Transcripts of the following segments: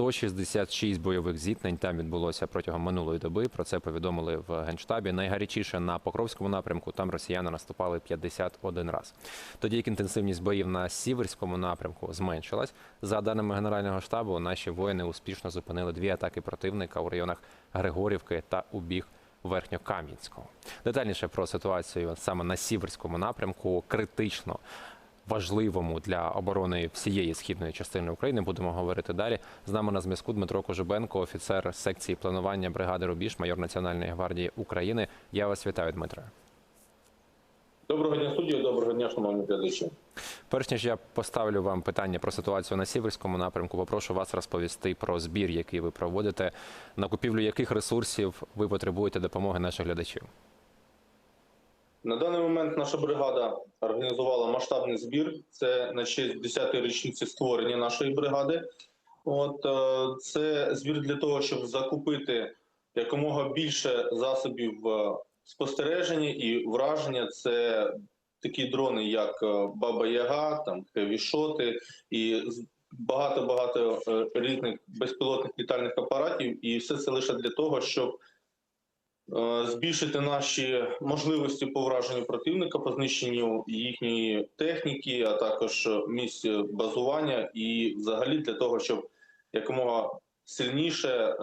166 бойових зіткнень там відбулося протягом минулої доби. Про це повідомили в генштабі. Найгарячіше на Покровському напрямку. Там росіяни наступали 51 раз. Тоді як інтенсивність боїв на сіверському напрямку зменшилась. За даними генерального штабу, наші воїни успішно зупинили дві атаки противника у районах Григорівки та у бік Верхньокам'янського. Детальніше про ситуацію саме на сіверському напрямку критично важливому для оборони всієї східної частини України. Будемо говорити далі. З нами на зв'язку Дмитро Кожубенко, офіцер секції планування бригади Рубіж, майор Національної гвардії України. Я вас вітаю, Дмитро. Доброго дня, студія, доброго дня, шановні глядачі. Перш ніж я поставлю вам питання про ситуацію на сіверському напрямку, попрошу вас розповісти про збір, який ви проводите, на купівлю яких ресурсів ви потребуєте допомоги наших глядачів. На даний момент наша бригада організувала масштабний збір. Це на честь 10-ї річниці створення нашої бригади. От е, це збір для того, щоб закупити якомога більше засобів е, спостереження і враження. Це такі дрони, як е, Баба Яга, там хевішоти і багато-багато е, різних безпілотних літальних апаратів. І все це лише для того, щоб збільшити наші можливості по враженню противника, по знищенню їхньої техніки, а також місць базування, і взагалі для того, щоб якомога сильніше е,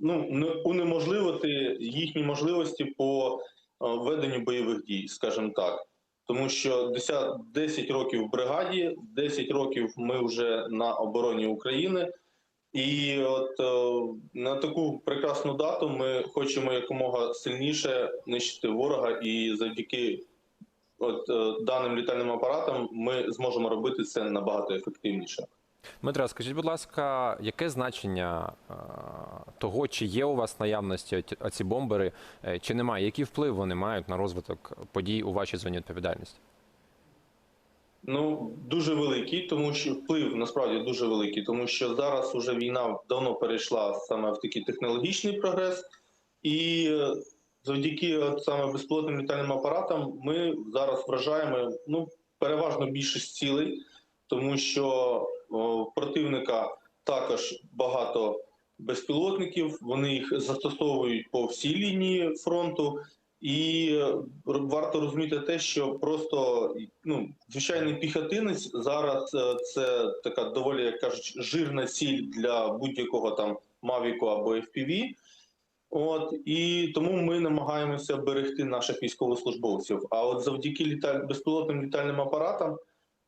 ну, не- унеможливити їхні можливості по е, веденню бойових дій, скажімо так. Тому що 10, 10 років в бригаді, 10 років ми вже на обороні України. І от е, на таку прекрасну дату ми хочемо якомога сильніше нищити ворога, і завдяки от е, даним літальним апаратам ми зможемо робити це набагато ефективніше. Дмитро, скажіть, будь ласка, яке значення е, того, чи є у вас наявності оці бомбери, чи немає? Який вплив вони мають на розвиток подій у вашій зоні відповідальності? Ну дуже великий, тому що вплив насправді дуже великий, тому що зараз уже війна давно перейшла саме в такий технологічний прогрес, і е, завдяки от саме безпілотним літальним апаратам ми зараз вражаємо ну переважно більшість цілей, тому що о, противника також багато безпілотників. Вони їх застосовують по всій лінії фронту. І е, варто розуміти те, що просто ну, звичайний піхотинець зараз е, це така доволі, як кажуть, жирна ціль для будь-якого там Мавіку або FPV. От і тому ми намагаємося берегти наших військовослужбовців. А от завдяки літаль... безпілотним літальним апаратам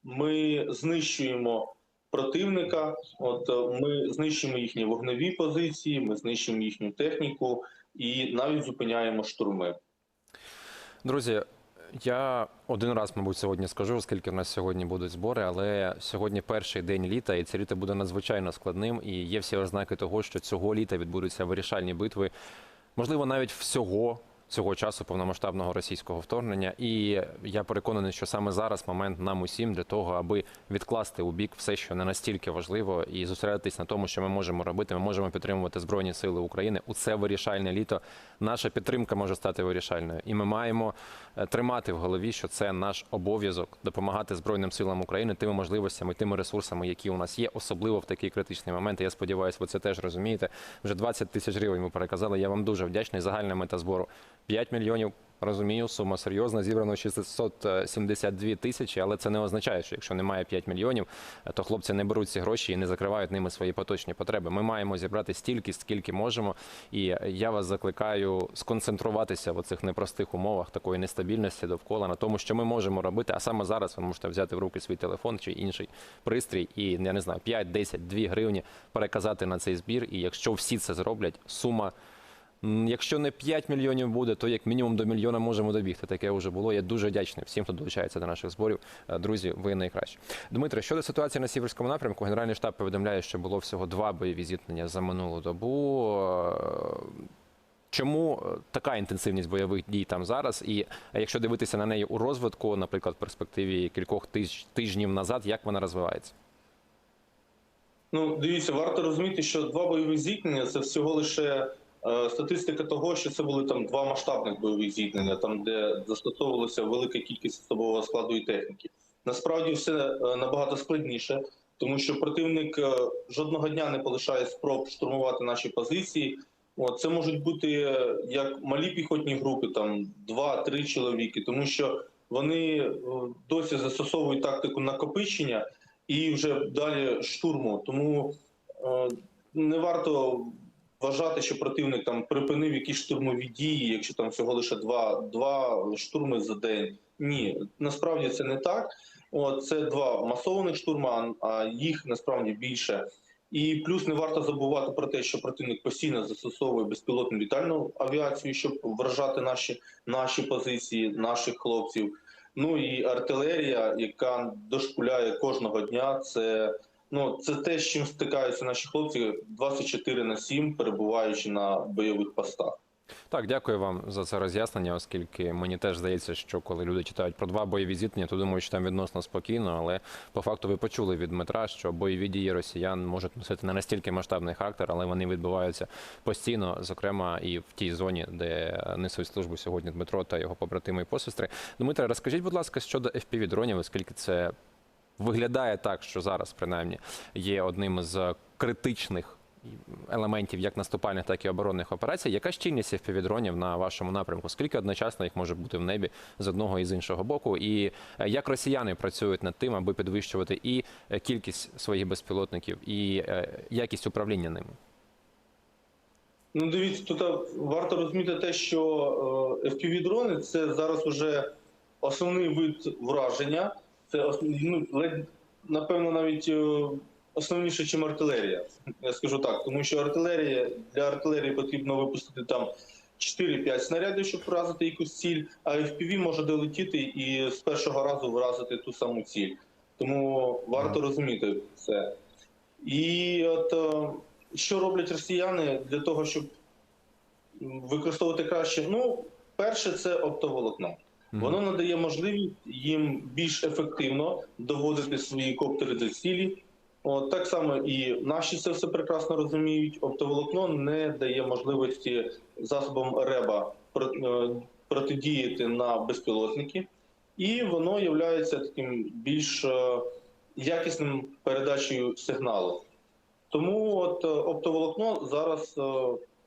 ми знищуємо противника. От е, ми знищуємо їхні вогневі позиції, ми знищуємо їхню техніку і навіть зупиняємо штурми. Друзі, я один раз, мабуть, сьогодні скажу, оскільки в нас сьогодні будуть збори, але сьогодні перший день літа, і це літо буде надзвичайно складним. І є всі ознаки того, що цього літа відбудуться вирішальні битви, можливо, навіть всього. Цього часу повномасштабного російського вторгнення, і я переконаний, що саме зараз момент нам усім для того, аби відкласти у бік все, що не настільки важливо, і зосередитись на тому, що ми можемо робити. Ми можемо підтримувати збройні сили України. У це вирішальне літо. Наша підтримка може стати вирішальною, і ми маємо е, тримати в голові, що це наш обов'язок допомагати збройним силам України тими можливостями, тими ресурсами, які у нас є, особливо в такий критичний момент. Я сподіваюся, ви це теж розумієте. Вже 20 тисяч гривень ми переказали. Я вам дуже вдячний. Загальна мета збору 5 мільйонів. Розумію, сума серйозна, зібрано 672 тисячі, але це не означає, що якщо немає 5 мільйонів, то хлопці не беруть ці гроші і не закривають ними свої поточні потреби. Ми маємо зібрати стільки, скільки можемо. І я вас закликаю сконцентруватися в цих непростих умовах такої нестабільності довкола на тому, що ми можемо робити. А саме зараз ви можете взяти в руки свій телефон чи інший пристрій, і я не знаю, 5, 10, 2 гривні переказати на цей збір. І якщо всі це зроблять, сума. Якщо не 5 мільйонів буде, то як мінімум до мільйона можемо добігти. Таке вже було. Я дуже вдячний всім, хто долучається до наших зборів. Е, Друзі, ви найкращі. Дмитро, щодо ситуації на сіверському напрямку, Генеральний штаб повідомляє, що було всього два бойові зіткнення за минулу добу. Е, Чому е, така інтенсивність бойових дій там зараз? І якщо дивитися на неї у розвитку, наприклад, в перспективі кількох тиж- тижнів назад, як вона розвивається? Ну, дивіться, варто розуміти, що два бойові зіткнення це всього лише статистика того, що це були там два масштабних бойових зіткнення, там де застосовувалася велика кількість особового складу і техніки. Насправді все е, набагато складніше. тому що противник е, жодного дня не полишає спроб штурмувати наші позиції. Це можуть бути е, як малі піхотні групи, там два-три чоловіки, тому що вони е, досі застосовують тактику накопичення і вже далі штурму. Тому е, не варто вважати, що противник там припинив якісь штурмові дії, якщо там всього лише два, два штурми за день. Ні, насправді це не так. От, це два масованих штурма, а їх насправді більше. І плюс не варто забувати про те, що противник постійно застосовує безпілотну літальну авіацію, щоб вражати наші, наші позиції, наших хлопців. Ну і артилерія, яка дошкуляє кожного дня. Це ну це те, з чим стикаються наші хлопці 24 на 7, перебуваючи на бойових постах. Так, дякую вам за це роз'яснення, оскільки мені теж здається, що коли люди читають про два бойові зіткнення, то думають, що там відносно спокійно, але по факту ви почули від Дмитра, що бойові дії росіян можуть носити не настільки масштабний характер, але вони відбуваються постійно, зокрема і в тій зоні, де несуть службу сьогодні Дмитро та його побратими і посестри. Дмитре, розкажіть, будь ласка, щодо fpv дронів, оскільки це виглядає так, що зараз принаймні є одним з критичних елементів як наступальних, так і оборонних операцій. Яка щільність FPV-дронів на вашому напрямку? Скільки одночасно їх може бути в небі з одного і з іншого боку? І е, як росіяни працюють над тим, аби підвищувати і е, кількість своїх безпілотників, і е, якість управління ними? Ну, дивіться, тут е, варто розуміти те, що е, FPV-дрони це зараз вже основний вид враження. Це ну, ледь, напевно навіть е, основніше, ніж артилерія. Я скажу так, тому що артилерія для артилерії потрібно випустити там 4-5 снарядів, щоб вразити якусь ціль, а FPV може долетіти і з першого разу вразити ту саму ціль. Тому варто розуміти це. І от е, що роблять росіяни для того, щоб використовувати краще? Ну, перше, це оптоволокно. Воно надає можливість їм більш ефективно доводити свої коптери до цілі. От, так само і наші це все прекрасно розуміють. Оптоволокно не дає можливості засобам РЕБа е, протидіяти на безпілотники, і воно є таким більш е, якісним передачею сигналу. Тому от е, оптоволокно зараз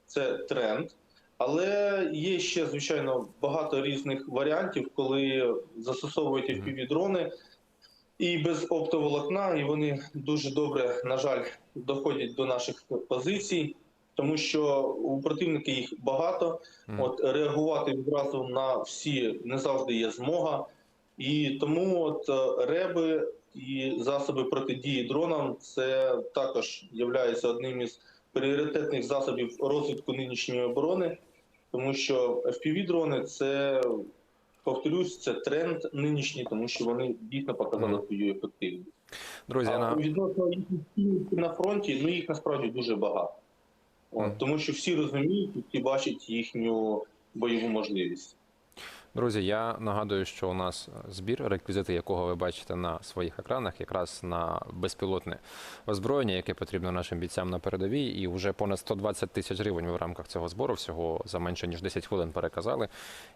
це тренд. Але є ще, звичайно, багато різних варіантів, коли застосовують Мгм. FPV-дрони і без оптоволокна, і вони дуже добре, на жаль, доходять до наших позицій, тому що у противника їх багато. От реагувати відразу на всі не завжди є змога. І тому от е, реби і засоби протидії дронам це також є одним із пріоритетних засобів розвитку нинішньої оборони, тому що FPV-дрони це, повторюсь, це тренд нинішній, тому що вони дійсно показали свою ефективність. Друзі, А на відносно на фронті, ну їх насправді дуже багато. От. Тому що всі розуміють і всі бачать їхню бойову можливість. Друзі, я нагадую, що у нас збір, реквізити якого ви бачите на своїх екранах, якраз на безпілотне озброєння, яке потрібно нашим бійцям на передовій, і вже понад 120 тисяч гривень в рамках цього збору всього за менше ніж 10 хвилин переказали.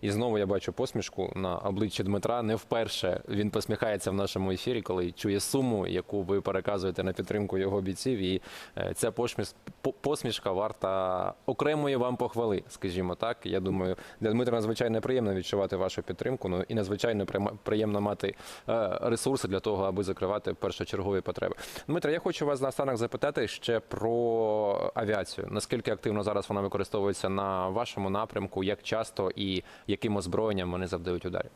І знову я бачу посмішку на обличчі Дмитра. Не вперше він посміхається в нашому ефірі, коли чує суму, яку ви переказуєте на підтримку його бійців. І е, ця посміш- посмішка варта окремої вам похвали, скажімо так. Я думаю, для Дмитра надзвичайно приємно відчувати вашу підтримку. Ну і надзвичайно приємно мати е, ресурси для того, аби закривати першочергові потреби. Дмитро, я хочу вас наостанок запитати ще про авіацію. Наскільки активно зараз вона використовується на вашому напрямку, як часто і яким озброєнням вони завдають ударів?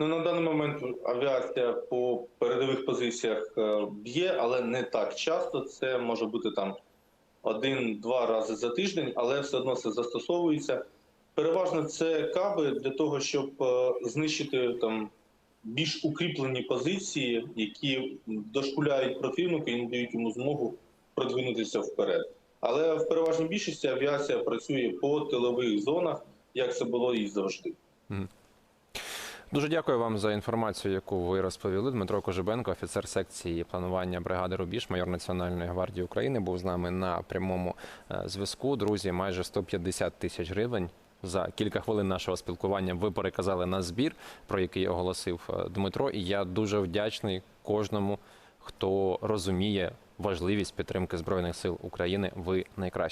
Ну, на даний момент авіація по передових позиціях е, б'є, але не так часто. Це може бути там один-два рази за тиждень, але все одно це застосовується. Переважно це каби для того, щоб е, знищити там більш укріплені позиції, які дошкуляють противнику і не дають йому змогу продвинутися вперед. Але в переважній більшості авіація працює по тилових зонах, як це було і завжди. Дуже дякую вам за інформацію, яку ви розповіли. Дмитро Кожебенко, офіцер секції планування бригади Рубіж, майор Національної гвардії України, був з нами на прямому е, зв'язку. Друзі, майже 150 тисяч гривень. За кілька хвилин нашого спілкування ви переказали на збір, про який оголосив е, Дмитро. І я дуже вдячний кожному, хто розуміє важливість підтримки збройних сил України. Ви найкращі.